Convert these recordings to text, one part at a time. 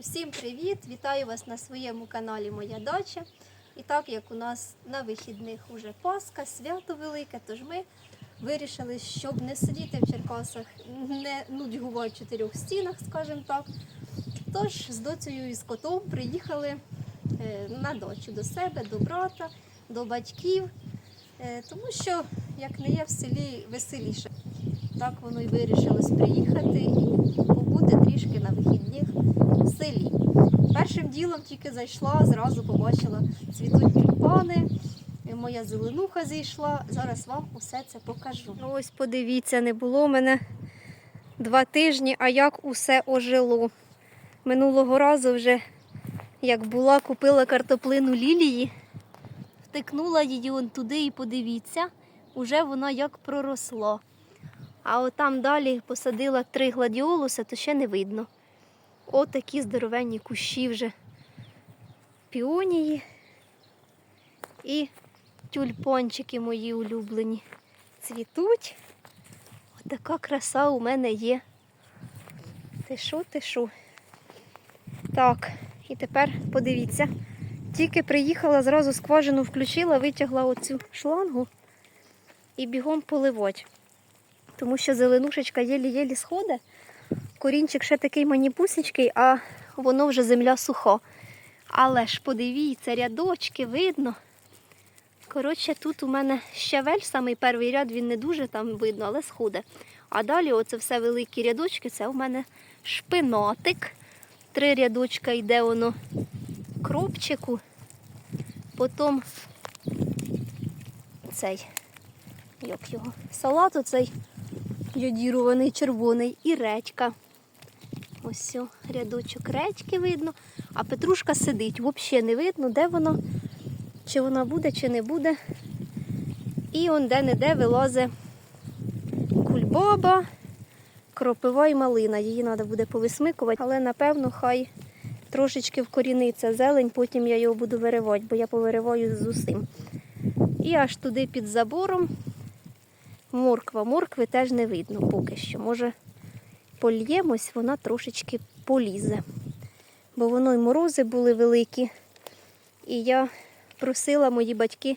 Усім привіт! Вітаю вас на своєму каналі Моя дача. І так як у нас на вихідних уже Пасха, свято велике, тож ми вирішили, щоб не сидіти в Черкасах, не нудьгувати в чотирьох стінах, скажімо так. Тож з доцею і з котом приїхали е, на дачу до себе, до брата, до батьків, Е, тому що як не є в селі веселіше. Так воно й вирішилось приїхати і побути трішки на вихідних селі. Першим ділом тільки зайшла, зразу побачила цвітуть тюльпани, моя зеленуха зійшла. Зараз вам усе це покажу. Ну, Ось подивіться, не було мене два тижні, а як усе ожило. Минулого разу вже як була, купила картоплину лілії, втикнула її он туди і подивіться, уже вона як проросла. А от там далі посадила три гладіолуси, то ще не видно. Отакі здоровенні кущі вже піонії і тюльпончики мої улюблені. Цвітуть. Отака краса у мене є. Ти що, ти що? Так, і тепер подивіться. Тільки приїхала, зразу скважину включила, витягла оцю шлангу і бігом поливать. Тому що зеленушечка єлі-єлі сходить. Корінчик ще такий маніпусечкий, а воно вже земля суха. Але ж подивіться, рядочки видно. Коротше, тут у мене щавель, самий перший ряд, він не дуже там видно, але сходить. А далі оце все великі рядочки, це у мене шпинатик. Три рядочка йде воно кропчику. Потім цей, як його, салат оцей йодірований червоний і редька. Ось о, рядочок редьки видно, а петрушка сидить, взагалі не видно, де вона, чи вона буде, чи не буде. І он де-не-де вилазить кульбаба, кропива і малина. Її треба буде повисмикувати, але напевно хай трошечки вкоріниться зелень, потім я його буду виривати, бо я повириваю з усім. І аж туди під забором морква. Моркви теж не видно поки що. Може, польємось, вона трошечки полізе. Бо воно й морози були великі. І я просила, мої батьки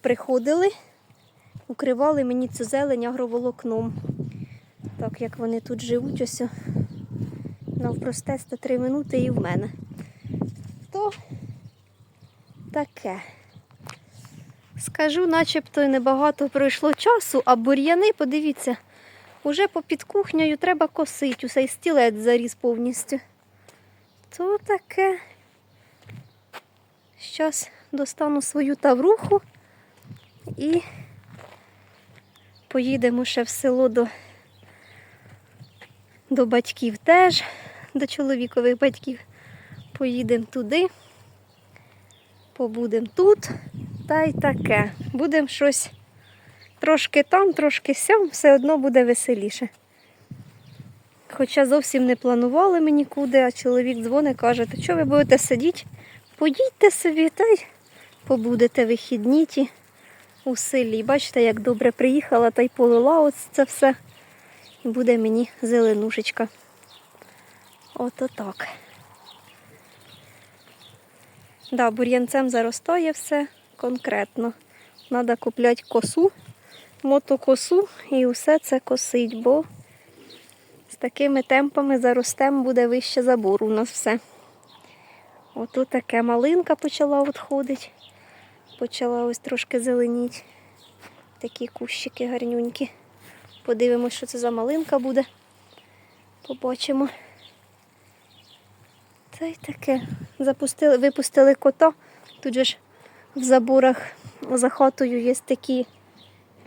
приходили, укривали мені цю зелень агроволокном. Так як вони тут живуть, ось о, навпростець 3 минути і в мене. То таке. Скажу, начебто й небагато пройшло часу, а бур'яни, подивіться, уже попід кухнею треба косити, усе стілець заріс повністю. То таке. Зараз достану свою тавруху і поїдемо ще в село до, до батьків теж, до чоловікових батьків. Поїдемо туди, побудемо тут. Та й таке. Будемо щось трошки там, трошки сям, все одно буде веселіше. Хоча зовсім не планували ми нікуди, а чоловік дзвонить, каже, то що ви будете сидіти? Поїдьте собі та й побудете вихідні ті у селі. Бачите, як добре приїхала та й полила ось це все. І буде мені зеленушечка. Ото так. Да, бур'янцем заростає все конкретно. Треба купляти косу, мотокосу і все це косить, бо з такими темпами заростем буде вище забору у нас все. Ото таке малинка почала відходити. Почала ось трошки зеленіти. Такі кущики гарнюнькі. Подивимось, що це за малинка буде. Побачимо. Та й таке. Запустили, випустили кота. Тут же ж в заборах за хатою є такі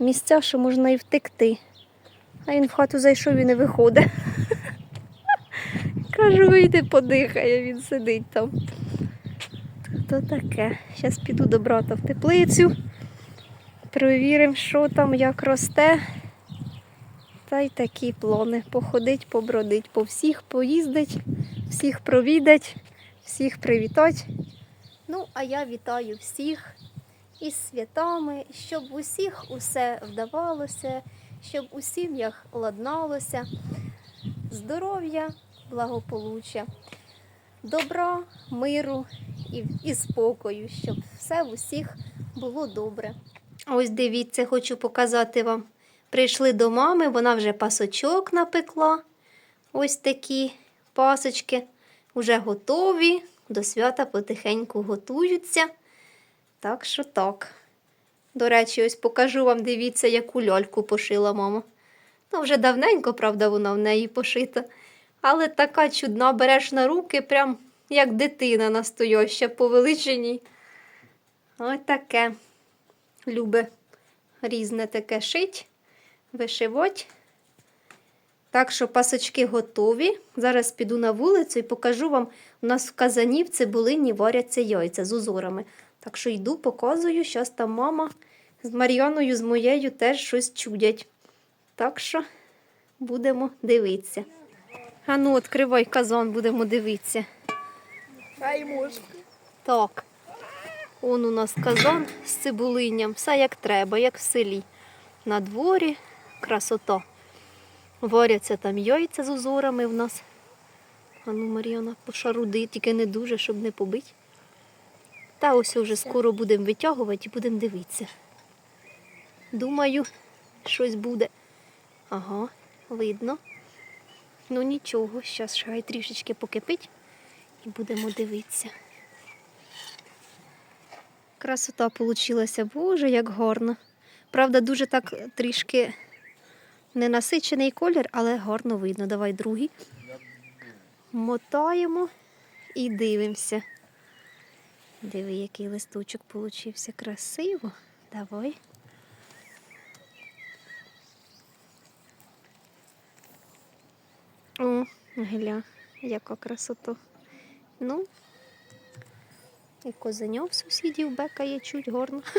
місця, що можна і втекти. А він в хату зайшов і не виходить. Кажу, вийди, подихає, він сидить там. То таке. Зараз піду до брата в теплицю. Перевіримо, що там, як росте. Та й такі плани. Походить, побродить, по всіх поїздить, всіх провідать, всіх привітать. Ну, а я вітаю всіх із святами, щоб у всіх усе вдавалося, щоб у сім'ях ладналося, здоров'я, благополуччя. добра, миру і, і спокою, щоб все в усіх було добре. Ось дивіться, хочу показати вам. Прийшли до мами, вона вже пасочок напекла. Ось такі пасочки вже готові. До свята потихеньку готуються. Так що так. До речі, ось покажу вам, дивіться, яку льольку пошила мама. Ну, вже давненько, правда, вона в неї пошита. Але така чудна, береш на руки, прям як дитина настояща по величині. Ось таке. Любе різне таке шить, вишивать. Так що пасочки готові. Зараз піду на вулицю і покажу вам. У нас в казані в цибулині варяться яйця з узорами. Так що йду, показую. Зараз там мама з Мар'яною, з моєю теж щось чудять. Так що будемо дивитися. А ну, відкривай казан, будемо дивитися. Хай може. Так. Он у нас казан з цибулинням. Все як треба, як в селі. На дворі красота. Варяться там яйця з узорами в нас. А ну, Мар'яна, пошаруди, тільки не дуже, щоб не побити. Та ось вже скоро будемо витягувати і будемо дивитися. Думаю, щось буде. Ага, видно. Ну нічого, зараз хай трішечки покипить і будемо дивитися. Красота получилася, боже, як гарно. Правда, дуже так трішки ненасичений колір, але гарно видно. Давай другий. Мотаємо і дивимося. Диви, який листочок получився красиво. Давай. О, гля, яка красота. Ну, і козеньов сусідів бекає чуть горно.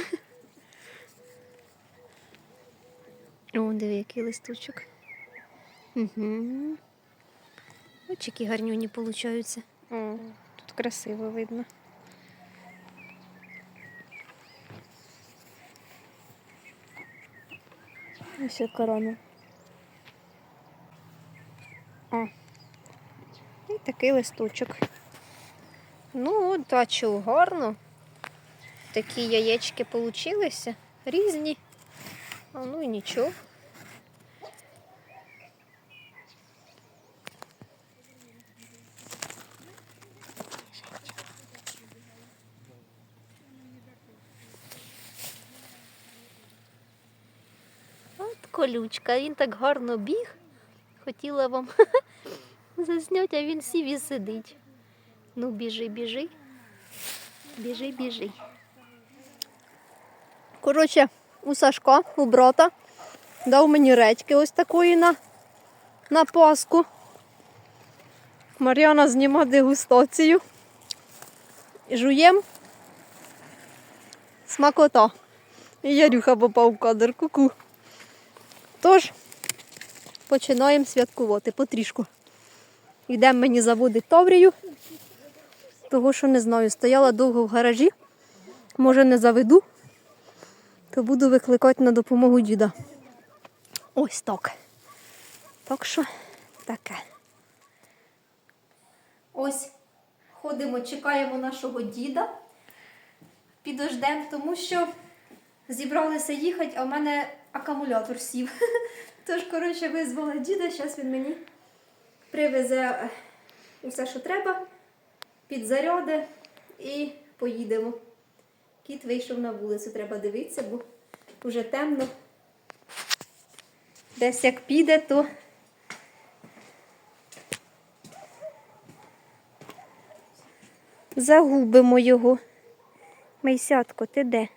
О, диви, який листочок. Угу. Ось які гарнюні получаються. О, тут красиво видно. Ось корона. О. І такий листочок. Ну, бачу, гарно. Такі яєчки получилися. Різні. А ну і нічого. Колючка, він так гарно біг. Хотіла вам засняти, а він сів і сидить. Ну, біжи, біжи. Біжи, біжи. Коротше, у Сашка, у брата, дав мені редьки ось такої на, на Пасху. Мар'яна зніма дегустацію. Жуєм. Смакота. І Ярюха попав в кадр. Ку-ку. Тож, починаємо святкувати потрішку. Йдемо мені заводити Таврію, того що не знаю, стояла довго в гаражі, може не заведу, то буду викликати на допомогу діда. Ось так. Так що таке. Ось ходимо, чекаємо нашого діда. Підождемо, тому що зібралися їхати, а в мене акумулятор сів. Тож, коротше, визвала діда, зараз він мені привезе е, усе, що треба, підзаряди і поїдемо. Кіт вийшов на вулицю, треба дивитися, бо вже темно. Десь як піде, то загубимо його. Мейсятко, ти де?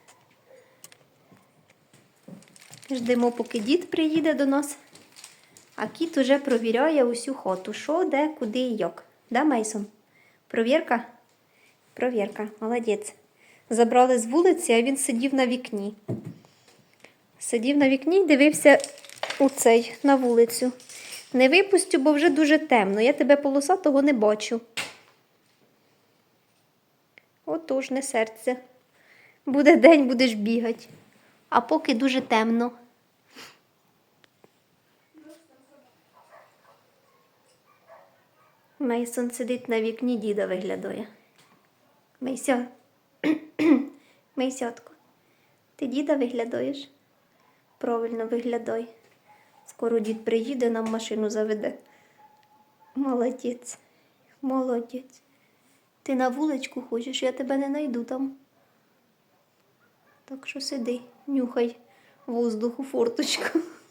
Ждемо, поки дід приїде до нас. А кіт уже провіряє усю хату. Що, де, куди і як. Да, Мейсон? Провірка? Провірка, молодець. Забрали з вулиці, а він сидів на вікні. Сидів на вікні і дивився у цей на вулицю. Не випустю, бо вже дуже темно. Я тебе полосатого не бачу. Отож, не серце. Буде день, будеш бігати. А поки дуже темно. Мейсон сидить на вікні, діда виглядає. Мейся. Мейсятко. Ти діда виглядаєш? Правильно виглядай. Скоро дід приїде, нам машину заведе. Молодець. Молодець. Ти на вуличку хочеш, я тебе не найду там. Так що сиди, нюхай воздух у форточку.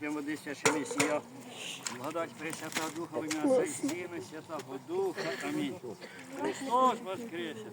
Для води священий сія. Благодать Пресвята Духа, ім'я і Сина, Святого Духа. Амінь. Христос воскресе.